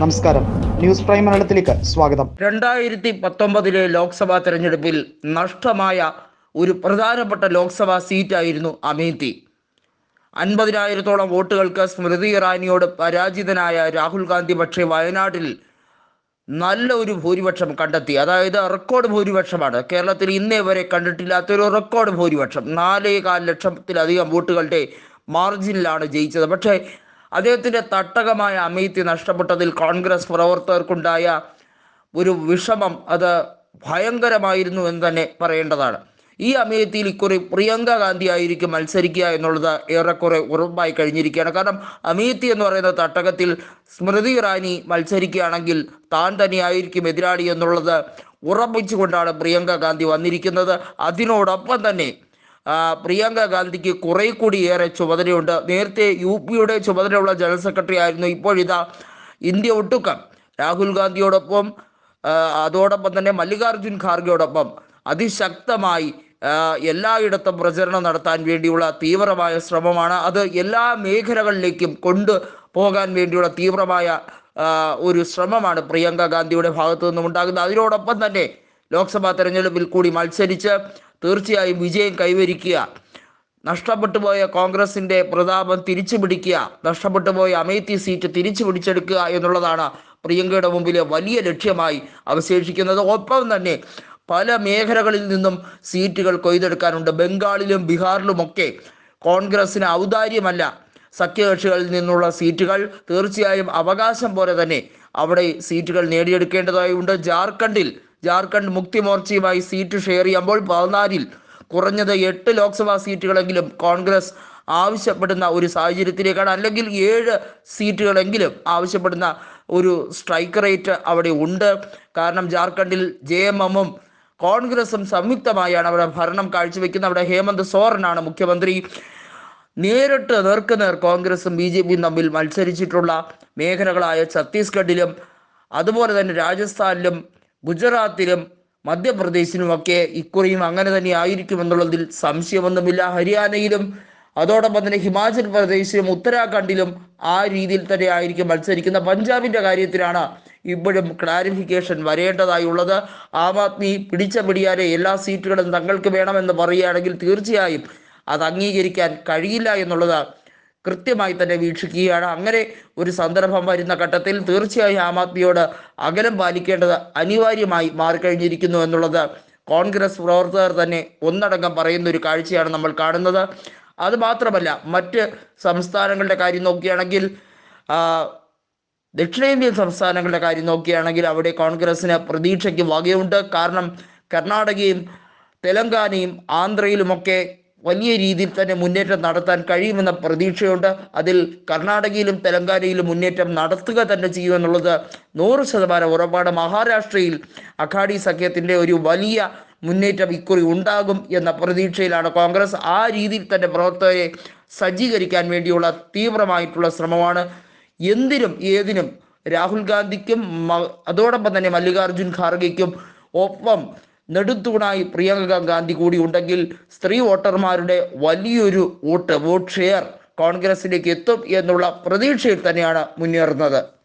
നമസ്കാരം. News prime മലയാളത്തിലേക്ക് സ്വാഗതം. രണ്ടായിരത്തി പത്തൊമ്പതിലെ ലോക്സഭാ തെരഞ്ഞെടുപ്പിൽ നഷ്ടമായ ഒരു പ്രധാനപ്പെട്ട ലോക്സഭാ സീറ്റായിരുന്നു അമേത്തി അൻപതിനായിരത്തോളം വോട്ടുകൾക്ക് സ്മൃതി ഇറാനിയോട് പരാജിതനായ രാഹുൽ ഗാന്ധി പക്ഷേ വയനാട്ടിൽ നല്ല ഒരു ഭൂരിപക്ഷം കണ്ടെത്തി. അതായത് റെക്കോർഡ് ഭൂരിപക്ഷമാണ്. കേരളത്തിൽ ഇന്നേ വരെ കണ്ടിട്ടില്ലാത്തൊരു റെക്കോർഡ് ഭൂരിപക്ഷം. നാലേ കാൽ ലക്ഷത്തിലധികം വോട്ടുകളുടെ മാർജിനിലാണ് ജയിച്ചത്. പക്ഷേ അദ്ദേഹത്തിന്റെ തട്ടകമായ അമേത്തി നഷ്ടപ്പെട്ടതിൽ കോൺഗ്രസ് പ്രവർത്തകർക്കുണ്ടായ ഒരു വിഷമം അത് ഭയങ്കരമായിരുന്നു എന്ന് തന്നെ പറയേണ്ടതാണ്. ഈ അമേത്തിയിൽ ഇക്കുറി പ്രിയങ്ക ഗാന്ധി ആയിരിക്കും മത്സരിക്കുക എന്നുള്ളത് ഏറെക്കുറെ ഉറപ്പായി കഴിഞ്ഞിരിക്കുകയാണ്. കാരണം അമേത്തി എന്ന് പറയുന്ന തട്ടകത്തിൽ സ്മൃതി ഇറാനി മത്സരിക്കുകയാണെങ്കിൽ താൻ തന്നെയായിരിക്കും എതിരാളി എന്നുള്ളത് ഉറപ്പിച്ചുകൊണ്ടാണ് പ്രിയങ്ക ഗാന്ധി വന്നിരിക്കുന്നത്. അതിനോടൊപ്പം തന്നെ പ്രിയങ്ക ഗാന്ധിക്ക് കുറെ കൂടി ഏറെ ചുമതലയുണ്ട്. നേരത്തെ യു പിയുടെ ചുമതലയുള്ള ജനറൽ സെക്രട്ടറി ആയിരുന്നു ഇപ്പോഴിതാ ഇന്ത്യ ഒട്ടുക്കം. രാഹുൽ ഗാന്ധിയോടൊപ്പം അതോടൊപ്പം തന്നെ മല്ലികാർജുൻ ഖാർഗെയോടൊപ്പം അതിശക്തമായി എല്ലായിടത്തും പ്രചരണം നടത്താൻ വേണ്ടിയുള്ള തീവ്രമായ ശ്രമമാണ്. അത് എല്ലാ മേഖലകളിലേക്കും കൊണ്ടു പോകാൻ വേണ്ടിയുള്ള തീവ്രമായ ഒരു ശ്രമമാണ് പ്രിയങ്ക ഗാന്ധിയുടെ ഭാഗത്തു നിന്നും ഉണ്ടാകുന്നത്. അതിനോടൊപ്പം തന്നെ ലോക്സഭാ തെരഞ്ഞെടുപ്പിൽ കൂടി മത്സരിച്ച് തീർച്ചയായും വിജയം കൈവരിക്കുക. നഷ്ടപ്പെട്ടു പോയ കോൺഗ്രസിന്റെ പ്രതാപം തിരിച്ചു പിടിക്കുക. നഷ്ടപ്പെട്ടു പോയ അമേത്തി സീറ്റ് തിരിച്ചു പിടിച്ചെടുക്കുക എന്നുള്ളതാണ് പ്രിയങ്കയുടെ മുമ്പിലെ വലിയ ലക്ഷ്യമായി അവശേഷിക്കുന്നത്. ഒപ്പം തന്നെ പല മേഖലകളിൽ നിന്നും സീറ്റുകൾ കൊയ്തെടുക്കാനുണ്ട്. ബംഗാളിലും ബീഹാറിലുമൊക്കെ കോൺഗ്രസിന് ഔദാര്യമല്ല സഖ്യകക്ഷികളിൽ നിന്നുള്ള സീറ്റുകൾ. തീർച്ചയായും അവകാശം പോലെ തന്നെ അവിടെ സീറ്റുകൾ നേടിയെടുക്കേണ്ടതായുണ്ട്. ജാർഖണ്ഡിൽ ജാർഖണ്ഡ് മുക്തി മോർച്ചയുമായി സീറ്റ് ഷെയർ ചെയ്യുമ്പോൾ പതിനാലിൽ കുറഞ്ഞത് എട്ട് ലോക്സഭാ സീറ്റുകളെങ്കിലും കോൺഗ്രസ് ആവശ്യപ്പെടുന്ന ഒരു സാഹചര്യത്തിലേക്കാണ്. അല്ലെങ്കിൽ ഏഴ് സീറ്റുകളെങ്കിലും ആവശ്യപ്പെടുന്ന ഒരു സ്ട്രൈക്ക് റേറ്റ് അവിടെ ഉണ്ട്. കാരണം ജാർഖണ്ഡിൽ ജെ എം എമ്മും കോൺഗ്രസും സംയുക്തമായാണ് അവിടെ ഭരണം കാഴ്ചവെക്കുന്നത്. അവിടെ ഹേമന്ത് സോറനാണ് മുഖ്യമന്ത്രി. നേരിട്ട് നേർക്കുനേർ കോൺഗ്രസും ബി ജെ പിയും തമ്മിൽ മത്സരിച്ചിട്ടുള്ള മേഖലകളായ ഛത്തീസ്ഗഡിലും അതുപോലെ തന്നെ രാജസ്ഥാനിലും ഗുജറാത്തിലും മധ്യപ്രദേശിലുമൊക്കെ ഇക്കുറിയും അങ്ങനെ തന്നെ ആയിരിക്കും എന്നുള്ളതിൽ സംശയമൊന്നുമില്ല. ഹരിയാനയിലും അതോടൊപ്പം തന്നെ ഹിമാചൽ പ്രദേശിലും ഉത്തരാഖണ്ഡിലും ആ രീതിയിൽ തന്നെ ആയിരിക്കും മത്സരിക്കുന്ന പഞ്ചാബിന്റെ കാര്യത്തിലാണ് ഇപ്പോഴും ക്ലാരിഫിക്കേഷൻ വരേണ്ടതായുള്ളത്. ആം ആദ്മി പിടിച്ച പിടിയാലെ എല്ലാ സീറ്റുകളും തങ്ങൾക്ക് വേണമെന്ന് പറയുകയാണെങ്കിൽ തീർച്ചയായും അത് അംഗീകരിക്കാൻ കഴിയില്ല എന്നുള്ളത് കൃത്യമായി തന്നെ വീക്ഷിക്കുകയാണ്. അങ്ങനെ ഒരു സന്ദർഭം വരുന്ന ഘട്ടത്തിൽ തീർച്ചയായും ആം ആദ്മിയോട് അകലം പാലിക്കേണ്ടത് അനിവാര്യമായി മാറിക്കഴിഞ്ഞിരിക്കുന്നു എന്നുള്ളത് കോൺഗ്രസ് പ്രവർത്തകർ തന്നെ ഒന്നടങ്കം പറയുന്ന ഒരു കാഴ്ചയാണ് നമ്മൾ കാണുന്നത്. അതുമാത്രമല്ല മറ്റ് സംസ്ഥാനങ്ങളുടെ കാര്യം നോക്കുകയാണെങ്കിൽ ദക്ഷിണേന്ത്യൻ സംസ്ഥാനങ്ങളുടെ കാര്യം നോക്കുകയാണെങ്കിൽ അവിടെ കോൺഗ്രസിന് പ്രതീക്ഷയ്ക്ക് വകയുണ്ട്. കാരണം കർണാടകയും തെലങ്കാനയും ആന്ധ്രയിലുമൊക്കെ വലിയ രീതിയിൽ തന്നെ മുന്നേറ്റം നടത്താൻ കഴിയുമെന്ന പ്രതീക്ഷയുണ്ട്. അതിൽ കർണാടകയിലും തെലങ്കാനയിലും മുന്നേറ്റം നടത്തുക തന്നെ ചെയ്യുമെന്നുള്ളത് നൂറ് ശതമാനം ഉറപ്പാണ്. മഹാരാഷ്ട്രയിൽ അഖാഡി സഖ്യത്തിന്റെ ഒരു വലിയ മുന്നേറ്റം ഇക്കുറി ഉണ്ടാകും എന്ന പ്രതീക്ഷയിലാണ് കോൺഗ്രസ്. ആ രീതിയിൽ തന്നെ പ്രവർത്തകരെ സജ്ജീകരിക്കാൻ വേണ്ടിയുള്ള തീവ്രമായിട്ടുള്ള ശ്രമമാണ്. എന്തിനും ഏതിനും രാഹുൽ ഗാന്ധിക്കും അതോടൊപ്പം തന്നെ മല്ലികാർജുൻ ഖാർഗെക്കും ഒപ്പം നെടുത്തൂണായി പ്രിയങ്ക ഗാന്ധി കൂടി ഉണ്ടെങ്കിൽ സ്ത്രീ വോട്ടർമാരുടെ വലിയൊരു വോട്ട് വോട്ട് ഷെയർ കോൺഗ്രസിലേക്ക് എത്തും എന്നുള്ള പ്രതീക്ഷയിൽ തന്നെയാണ് മുന്നേറുന്നത്.